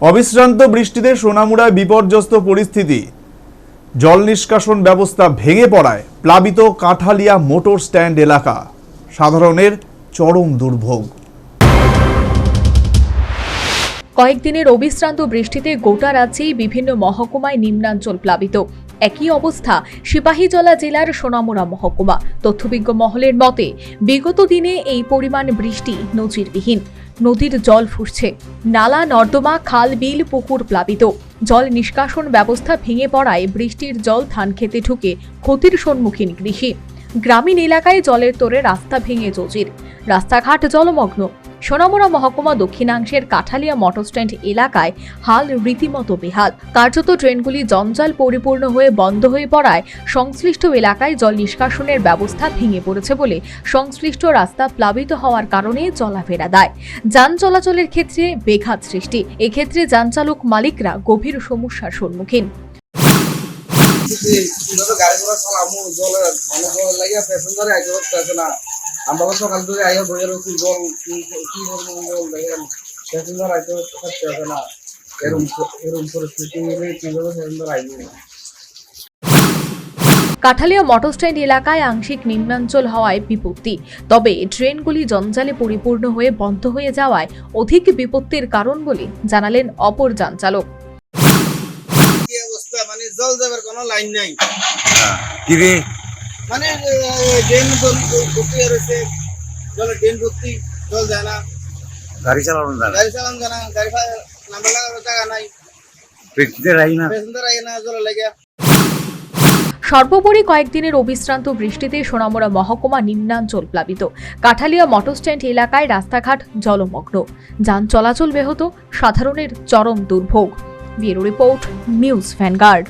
অবিশ্রান্ত বৃষ্টিতে সোনামুড়ায় বিপর্যস্ত পরিস্থিতি। জল নিষ্কাশন ব্যবস্থা ভেঙে পড়ায় প্লাবিত কাঁঠালিয়া মোটর স্ট্যান্ড এলাকা। সাধারণের চরম দুর্ভোগ। কয়েকদিনের অবিশ্রান্ত বৃষ্টিতে গোটা রাজ্যেই বিভিন্ন মহকুমায় নিম্নাঞ্চল প্লাবিত। একই অবস্থা সিপাহীজলা জেলার সোনামুড়া মহকুমা। তথ্যবিজ্ঞ মহলের মতে, বিগত দিনে এই পরিমাণ বৃষ্টি নজিরবিহীন। নদীর জল ফুসছে। নালা, নর্দমা, খাল, বিল, পুকুর প্লাবিত। জল নিষ্কাশন ব্যবস্থা ভেঙে পড়ায় বৃষ্টির জল ধান খেতে ঢুকে ক্ষতির সম্মুখীন কৃষি। গ্রামীণ এলাকায় জলের তোরে রাস্তা ভেঙে জজির। রাস্তাঘাট জলমগ্ন। সোনামুড়া মহকুমা দক্ষিণাংশের কাঠালিয়া মোটরস্ট্যান্ড এলাকায় হাল রীতিমতো বেহাল। কার্যত ট্রেনগুলি জঞ্জাল পরিপূর্ণ হয়ে বন্ধ হয়ে পড়ায় সংশ্লিষ্ট এলাকায় জল নিষ্কাশনের ব্যবস্থা ভেঙে পড়েছে বলে সংশ্লিষ্ট রাস্তা প্লাবিত হওয়ার কারণে চলাফেরা দেয়। যান চলাচলের ক্ষেত্রে বেঘাত সৃষ্টি। এক্ষেত্রে যান চালক মালিকরা গভীর সমস্যার সম্মুখীন। গাড়ি ঘোড়া চালামু জলের অনেক লাগিয়া প্যাসেঞ্জারে না। আমরা সকাল থেকে আইয়া বইয়া রয়েছি জল কি কি জল দেখেন প্যাসেঞ্জার আইতে পারতেছে না। এরকম এরকম পরিস্থিতি হলে কীভাবে প্যাসেঞ্জার আইবে? কাঠালিয়া মোটরস্ট্যান্ড এলাকায় আংশিক নিম্নাঞ্চল হওয়ায় বিপত্তি। তবে ট্রেনগুলি জঞ্জালে পরিপূর্ণ হয়ে বন্ধ হয়ে যাওয়ায় অধিক বিপত্তির কারণ বলে জানালেন অপর যান চালক। অবস্থা? মানে জল যাবার কোনো লাইন নাই। কিরে মানে ড্রেন ভর্তি রয়েছে। জলে ড্রেন ভর্তি জল যায় না। গাড়ি চালানো জানা গাড়ি চালান যায় না গাড়ি নাম্বার লাগানোর জায়গা নাই। না? প্যাসেঞ্জার না জলে সর্বোপরি কয়েকদিনের অবিশ্রান্ত বৃষ্টিতে সোনামুড়া মহকুমা নিম্নাঞ্চল প্লাবিত। কাঠালিয়া মোটরস্ট্যান্ড এলাকায় রাস্তাঘাট জলমগ্ন। যান চলাচল ব্যাহত সাধারণের চরম দুর্ভোগ। Bureau report news Vanguard.